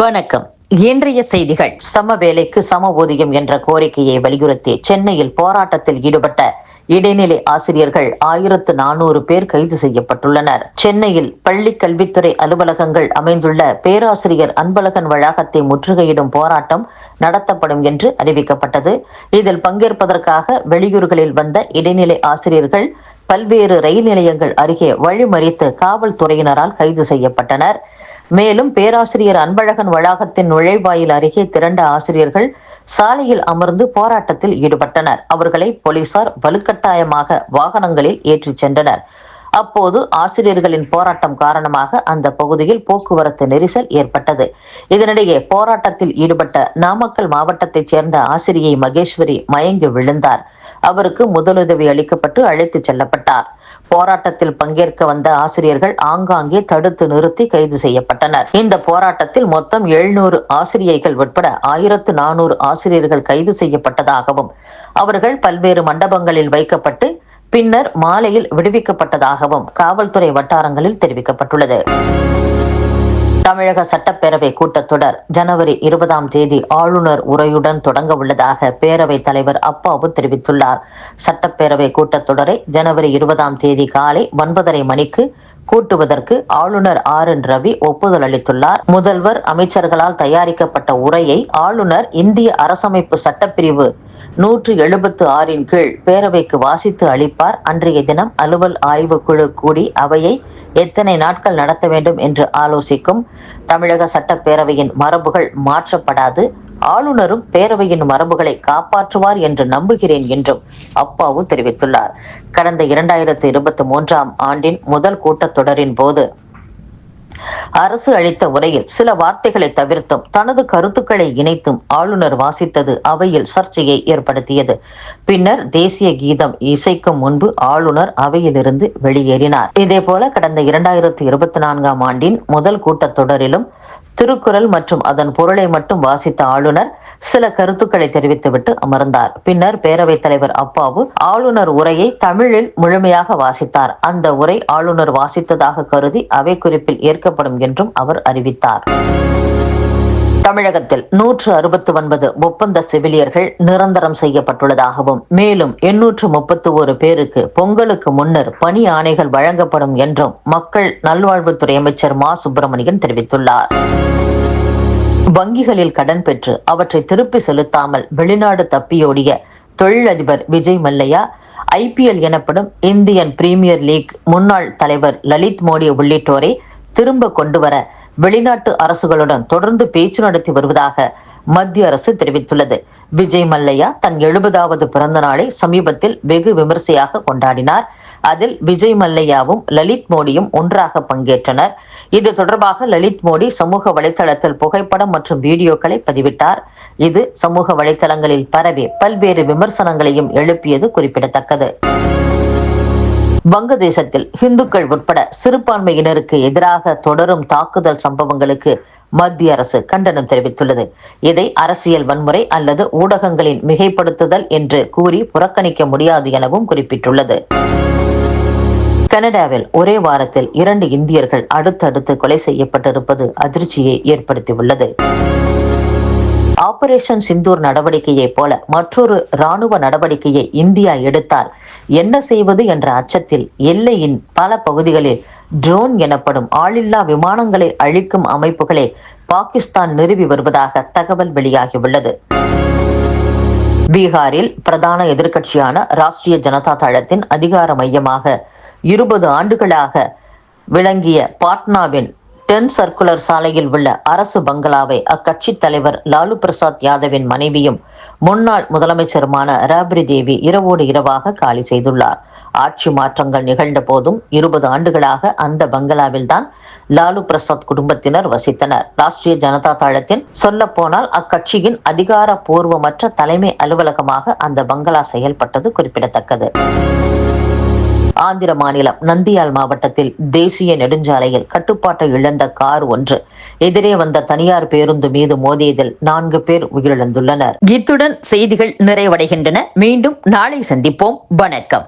வணக்கம். இன்றைய செய்திகள் சம வேலைக்கு சம ஊதியம் என்ற கோரிக்கையை வலியுறுத்தி சென்னையில் போராட்டத்தில் ஈடுபட்ட இடைநிலை ஆசிரியர்கள் ஆயிரத்து நானூறு பேர் கைது செய்யப்பட்டுள்ளனர். சென்னையில் பள்ளி கல்வித்துறை அலுவலகங்கள் அமைந்துள்ள பேராசிரியர் அன்பழகன் வளாகத்தை முற்றுகையிடும் போராட்டம் நடத்தப்படும் என்று அறிவிக்கப்பட்டது. இதில் பங்கேற்பதற்காக வெளியூர்களில் வந்த இடைநிலை ஆசிரியர்கள் பல்வேறு ரயில் நிலையங்கள் அருகே வழிமறித்து காவல்துறையினரால் கைது செய்யப்பட்டனர். மேலும் பேராசிரியர் அன்பழகன் வளாகத்தின் நுழைவாயில் அருகே திரண்ட ஆசிரியர்கள் சாலையில் அமர்ந்து போராட்டத்தில் ஈடுபட்டனர். அவர்களை போலீசார் வலுக்கட்டாயமாக வாகனங்களில் ஏற்றிச் சென்றனர். அப்போது ஆசிரியர்களின் போராட்டம் காரணமாக அந்த பகுதியில் போக்குவரத்து நெரிசல் ஏற்பட்டது. இதனிடையே போராட்டத்தில் ஈடுபட்ட நாமக்கல் மாவட்டத்தைச் சேர்ந்த ஆசிரியை மகேஸ்வரி மயங்கி விழுந்தார். அவருக்கு முதலுதவி அளிக்கப்பட்டு அழைத்துச் செல்லப்பட்டார். போராட்டத்தில் பங்கேற்க வந்த ஆசிரியர்கள் ஆங்காங்கே தடுத்து நிறுத்தி கைது செய்யப்பட்டனர். இந்த போராட்டத்தில் மொத்தம் எழுநூறு ஆசிரியைகள் உட்பட ஆயிரத்து நானூறு ஆசிரியர்கள் கைது செய்யப்பட்டதாகவும் அவர்கள் பல்வேறு மண்டபங்களில் வைக்கப்பட்டு பின்னர் மாலையில் விடுவிக்கப்பட்டதாகவும் காவல்துறை வட்டாரங்களில் தெரிவிக்கப்பட்டுள்ளது. தமிழக சட்டப்பேரவை கூட்டத்தொடர் ஜனவரி இருபதாம் தேதி ஆளுநர் உரையுடன் தொடங்க உள்ளதாக பேரவைத் தலைவர் அப்பாவு தெரிவித்துள்ளார். சட்டப்பேரவை கூட்டத்தொடரை ஜனவரி இருபதாம் தேதி காலை ஒன்பதரை மணிக்கு கூட்டுவதற்கு ஆளுநர் ஆர் என் ரவி ஒப்புதல் அளித்துள்ளார். முதல்வர் அமைச்சர்களால் தயாரிக்கப்பட்ட உரையை ஆளுநர் இந்திய அரசமைப்பு சட்டப்பிரிவு நூற்று எழுபத்து ஆறின் கீழ் பேரவைக்கு வாசித்து அளிப்பார். அன்றைய தினம் அலுவல் ஆய்வு குழு கூடி அவையை எத்தனை நாட்கள் நடத்த வேண்டும் என்று ஆலோசிக்கும். தமிழக சட்டப்பேரவையின் மரபுகள் மாற்றப்படாது. ஆளுநரும் பேரவையின் மரபுகளை காப்பாற்றுவார் என்று நம்புகிறேன் என்றும் அப்பாவு தெரிவித்துள்ளார். கடந்த இரண்டாயிரத்து இருபத்தி மூன்றாம் ஆண்டின் முதல் கூட்டத்தொடரின் போது அரசு அளித்த உரையில் சில வார்த்தைகளை தவிர்த்தும் தனது கருத்துக்களை இணைத்தும் ஆளுநர் வாசித்தது அவையில் சர்ச்சையை ஏற்படுத்தியது. பின்னர் தேசிய கீதம் இசைக்கும் முன்பு ஆளுநர் அவையிலிருந்து வெளியேறினார். இதேபோல கடந்த இரண்டாயிரத்தி இருபத்தி நான்காம் ஆண்டின் முதல் கூட்டத்தொடரிலும் திருக்குறள் மற்றும் அதன் பொருளை மட்டும் வாசித்த ஆளுநர் சில கருத்துக்களை தெரிவித்துவிட்டு அமர்ந்தார். பின்னர் பேரவைத் தலைவர் அப்பாவு ஆளுநர் உரையை தமிழில் முழுமையாக வாசித்தார். அந்த உரை ஆளுநர் வாசித்ததாக கருதி அவை குறிப்பில் ஏற்கப்படும் என்றும் அவர் அறிவித்தார். தமிழகத்தில் நூற்று அறுபத்து ஒன்பது ஒப்பந்த செவிலியர்கள் நிரந்தரம் செய்யப்பட்டுள்ளதாகவும் மேலும் எண்ணூற்று முப்பத்து ஒரு பேருக்கு பொங்கலுக்கு முன்னர் பணி ஆணைகள் வழங்கப்படும் என்றும் மக்கள் நல்வாழ்வுத்துறை அமைச்சர் மா. சுப்பிரமணியன் தெரிவித்துள்ளார். வங்கிகளில் கடன் பெற்று அவற்றை திருப்பி செலுத்தாமல் வெளிநாடு தப்பியோடிய தொழிலதிபர் விஜய் மல்லையா ஐபிஎல் எனப்படும் இந்தியன் பிரீமியர் லீக் முன்னாள் தலைவர் லலித் மோடி உள்ளிட்டோரை திரும்ப கொண்டு வர வெளிநாட்டு அரசுகளுடன் தொடர்ந்து பேச்சு நடத்தி வருவதாக மத்திய அரசு தெரிவித்துள்ளது. விஜய் மல்லையா தன் எழுபதாவது பிறந்த நாளை சமீபத்தில் வெகு விமர்சையாக கொண்டாடினார். அதில் விஜய் மல்லையாவும் லலித் மோடியும் ஒன்றாக பங்கேற்றனர். இது தொடர்பாக லலித் மோடி சமூக வலைதளத்தில் புகைப்படம் மற்றும் வீடியோக்களை பதிவிட்டார். இது சமூக வலைதளங்களில் பரவி பல்வேறு விமர்சனங்களையும் எழுப்பியது குறிப்பிடத்தக்கது. வங்கதேசத்தில் இந்துக்கள் உட்பட சிறுபான்மையினருக்கு எதிராக தொடரும் தாக்குதல் சம்பவங்களுக்கு மத்திய அரசு கண்டனம் தெரிவித்துள்ளது. இதை அரசியல் வன்முறை அல்லது ஊடகங்களின் மிகைப்படுத்துதல் என்று கூறி புறக்கணிக்க முடியாது எனவும் குறிப்பிட்டுள்ளது. கனடாவில் ஒரே வாரத்தில் இரண்டு இந்தியர்கள் அடுத்தடுத்து கொலை செய்யப்பட்டிருப்பது அதிர்ச்சியை ஏற்படுத்தியுள்ளது. ஆபரேஷன் சிந்தூர் நடவடிக்கையைப் போல மற்றொரு ராணுவ நடவடிக்கையை இந்தியா எடுத்தால் என்ன செய்வது என்ற அச்சத்தில் எல்லையின் பல பகுதிகளில் ட்ரோன் எனப்படும் ஆளில்லா விமானங்களை அழிக்கும் அமைப்புகளை பாகிஸ்தான் நிறுவி வருவதாக தகவல் வெளியாகியுள்ளது. பீகாரில் பிரதான எதிர்க்கட்சியான ராஷ்டிரிய ஜனதா தளத்தின் அதிகார மையமாக இருபது ஆண்டுகளாக விளங்கிய பாட்னாவின் டென் சர்க்குலர் சாலையில் உள்ள அரசு பங்களாவை அக்கட்சி தலைவர் லாலு பிரசாத் யாதவின் மனைவியும் முன்னாள் முதலமைச்சருமான ராப்ரி தேவி இரவோடு இரவாக காலி செய்துள்ளார். ஆட்சி மாற்றங்கள் நிகழ்ந்த போதும் இருபது ஆண்டுகளாக அந்த பங்களாவில் தான் லாலு பிரசாத் குடும்பத்தினர் வசித்தனர். ராஷ்டிரிய ஜனதா தளத்தின் சொல்ல போனால் அக்கட்சியின் அதிகாரப்பூர்வமற்ற தலைமை அலுவலகமாக அந்த பங்களா செயல்பட்டது குறிப்பிடத்தக்கது. ஆந்திர மாநிலம் நந்தியால் மாவட்டத்தில் தேசிய நெடுஞ்சாலையில் கட்டுப்பாட்டை இழந்த கார் ஒன்று. எதிரே வந்த தனியார் பேருந்து மீது மோதியதில் நான்கு பேர் உயிரிழந்துள்ளனர். இத்துடன் செய்திகள் நிறைவடைகின்றன. மீண்டும் நாளை சந்திப்போம். வணக்கம்.